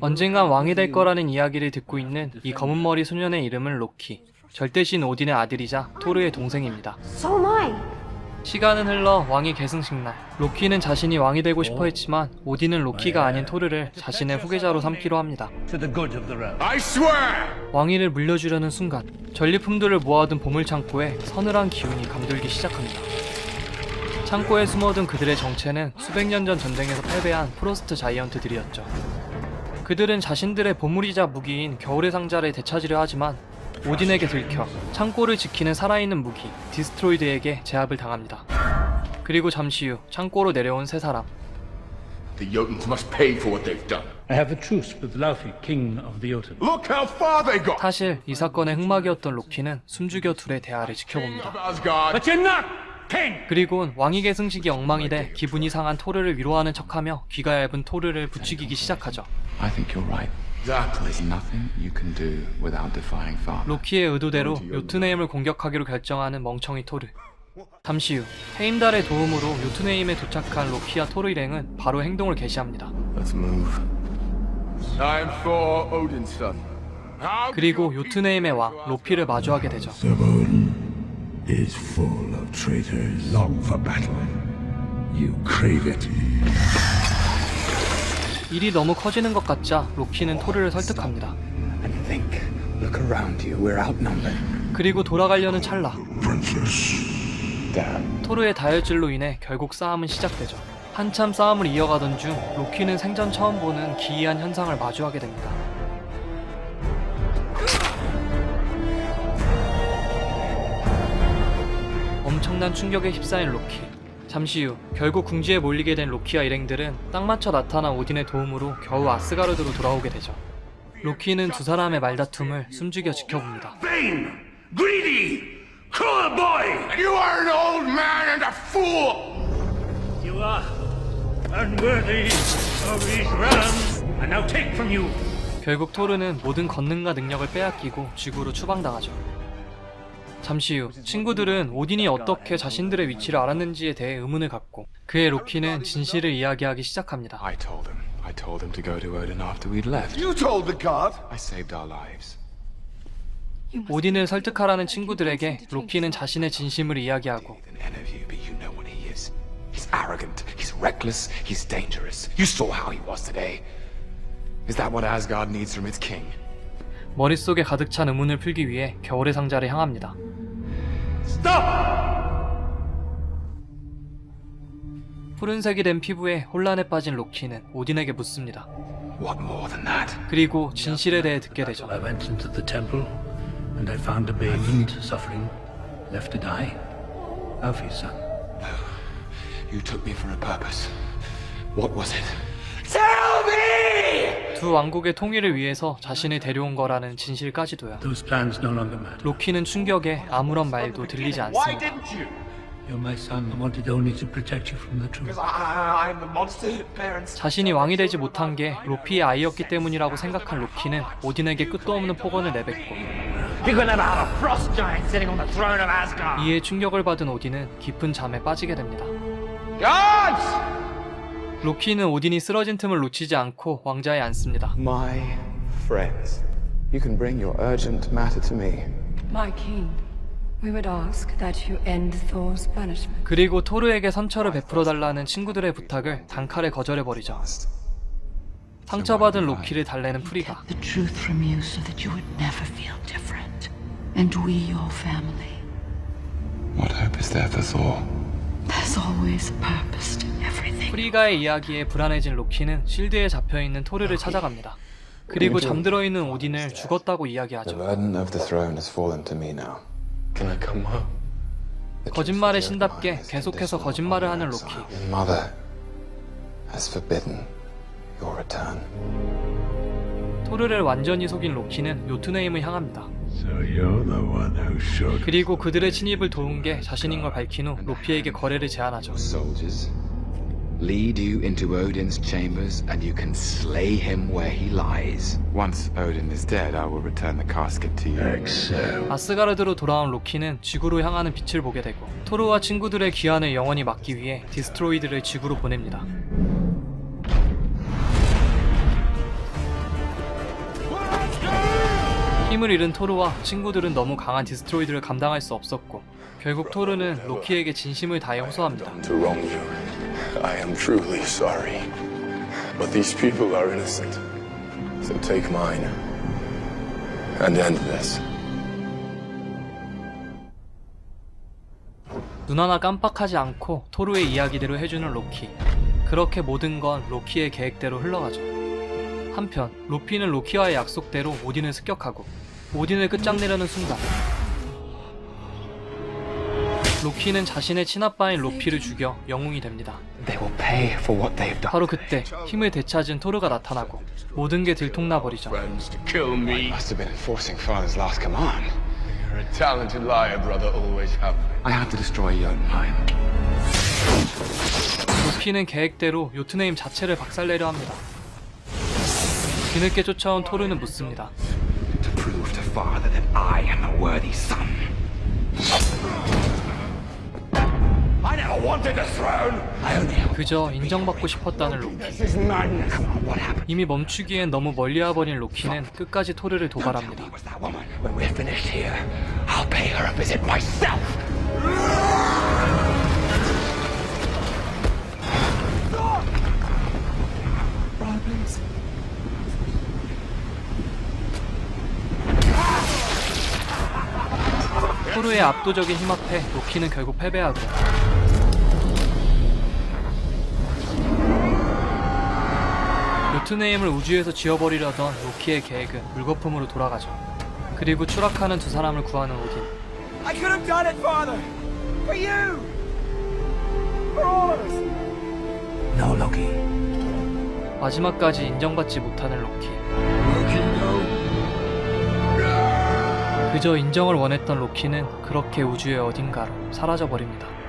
언젠간 왕이 될 거라는 이야기를 듣고 있는 이 검은 머리 소년의 이름은 로키. 절대신 오딘의 아들이자 토르의 동생입니다. 시간은 흘러 왕이 계승식 날. 로키는 자신이 왕이 되고 싶어 했지만 오딘은 로키가 아닌 토르를 자신의 후계자로 삼기로 합니다. 왕위를 물려주려는 순간 전리품들을 모아둔 보물 창고에 서늘한 기운이 감돌기 시작합니다. 창고에 숨어든 그들의 정체는 수백 년 전 전쟁에서 패배한 프로스트 자이언트들이었죠. 그들은 자신들의 보물이자 무기인 겨울의 상자를 되찾으려 하지만 오딘에게 들켜 창고를 지키는 살아있는 무기 디스트로이드에게 제압을 당합니다. 그리고 잠시 후 창고로 내려온 세 사람 The Jotuns must pay for what they've done. I have a truce with Laufey, king of the Jotun. Look how far they got! 사실 이 사건의 흑막이었던 로키는 숨죽여 둘의 대화를 지켜봅니다. But you're not! 그리곤 왕위 계승식이 엉망이 돼 기분이 상한 토르를 위로하는 척하며 귀가 얇은 토르를 부추기기 시작하죠. I think you're right. Exactly. There's nothing you can do without defying father. 로키의 의도대로 요트네임을 공격하기로 결정하는 멍청이 토르. 잠시 후 헤임달의 도움으로 요트네임에 도착한 로키와 토르 일행은 바로 행동을 개시합니다. 그리고 요트네임의 왕 로피를 마주하게 되죠. Is full of traitors. Long for battle. You crave it. 일이 너무 커지는 것 같자 로키는 토르를 설득합니다. And think. Look around you. We're outnumbered. 그리고 돌아가려는 찰나 Princess. 토르의 다혈질로 인해 결국 싸움은 시작되죠. 한참 싸움을 이어가던 중 로키는 생전 처음 보는 기이한 현상을 마주하게 됩니다. 엄청난 충격에 휩싸인 로키. 잠시 후 결국 궁지에 몰리게 된 로키와 일행들은 딱 맞춰 나타난 오딘의 도움으로 겨우 아스가르드로 돌아오게 되죠. 로키는 두 사람의 말다툼을 숨죽여 지켜봅니다. Vain! Greedy! Cruel boy! You are an old man and a fool! You are unworthy of these realms. And now take from you 결국 토르는 모든 권능과 능력을 빼앗기고 지구로 추방당하죠. 잠시 후 친구들은 오딘이 어떻게 자신들의 위치를 알았는지에 대해 의문을 갖고 그의 로키는 진실을 이야기하기 시작합니다. I told him. I told him to go to Odin after we'd left. You told the god! I saved our lives. 오딘을 설득하라는 친구들에게 로키는 자신의 진심을 이야기하고. He's arrogant. He's reckless. He's dangerous. You saw how he was today. Is that what Asgard needs from its king? 머릿속에 가득 찬 의문을 풀기 위해 겨울의 상자를 향합니다. 푸른색이 된 피부에 혼란에 빠진 로키는 오딘에게 묻습니다. What more than that? 그리고 진실에 대해 듣게 되죠. I went into the temple and I found a and suffering, left to die. Laufey's son. You took me for a purpose. What was it? 두 왕국의 통일을 위해서 자신을 데려온 거라는 진실까지도요. 로키는 충격에 아무런 말도 들리지 않습니다. didn't you? You're my son. I wanted only to protect you from the truth. I, I'm the monster parents. 자신이 왕이 되지 못한 게 로피의 아이였기 때문이라고 생각한 로키는 오딘에게 끝도 없는 폭언을 내뱉고 You could never have a frost giant sitting on the throne of Asgard. 이에 충격을 받은 오딘은 깊은 잠에 빠지게 됩니다. 로키는 오딘이 쓰러진 틈을 놓치지 않고 왕자에 앉습니다. My friends. You can bring your urgent matter to me. My king, we would ask that you end Thor's punishment. 그리고 토르에게 선처를 베풀어 달라는 친구들의 부탁을 단칼에 거절해 버리죠. 상처받은 로키를 달래는 프리가 the truth from you so that you would never feel different. And we, your family, What hope is there for Thor? 프리가의 이야기에 불안해진 로키는 실드에 잡혀있는 토르를 찾아갑니다. 그리고 잠들어 있는 오딘을 죽었다고 The 이야기하죠. burden of the throne has fallen to me now. Can I come home? The 거짓말에 신답게 계속해서 거짓말을 하는 your 로키. exile. Your mother has forbidden your return. 토르를 완전히 속인 로키는 요트네임을 향합니다. So you're the one who showed 그리고 그들의 진입을 도운 게 자신인 걸 밝힌 후 로피에게 거래를 제안하죠. Soldiers, lead you into Odin's chambers and you can slay him where he lies. Once Odin is dead, I will return the casket to you. Accept. 아스가르드로 돌아온 로키는 지구로 향하는 빛을 보게 되고 토르와 친구들의 귀환을 영원히 막기 위해 디스트로이드를 지구로 보냅니다. 힘을 잃은 토르와 친구들은 너무 강한 디스트로이드를 감당할 수 없었고 결국 토르는 로키에게 진심을 다해 호소합니다. I am truly sorry. But these people are innocent. So take mine and end this. 눈 하나 깜빡하지 않고 토르의 이야기대로 해주는 로키. 그렇게 모든 건 로키의 계획대로 흘러가죠. 한편 로피는 로키와의 약속대로 오딘을 습격하고 오딘을 끝장내려는 순간 로키는 자신의 친아빠인 로피를 죽여 영웅이 됩니다. They will pay for what they've done. 바로 그때 힘을 되찾은 토르가 나타나고 모든 게 들통나 버리죠. Friends to kill me. Must have been enforcing father's last command. You're a talented liar, brother. Always have been. I had to destroy Jotunheim. 로키는 계획대로 요트네임 자체를 박살내려 합니다. 뒤늦게 쫓아온 토르는 묻습니다. To prove to father that I am a worthy son. I never wanted the throne. I only 그저 인정받고 싶었다는 로키. this is madness. Come on, what happened? 이미 멈추기엔 너무 멀리 와버린 로키는 끝까지 토르를 도발합니다. Was that woman? When we're finished here, I'll pay her a visit myself. 토르의 압도적인 힘 앞에 로키는 결국 패배하고 요트네임을 우주에서 지워버리려던 로키의 계획은 물거품으로 돌아가죠. 그리고 추락하는 두 사람을 구하는 오딘. I could have done it, father. For you. For all of us. No, Loki. 마지막까지 인정받지 못하는 로키. 그저 인정을 원했던 로키는 그렇게 우주의 어딘가로 사라져버립니다.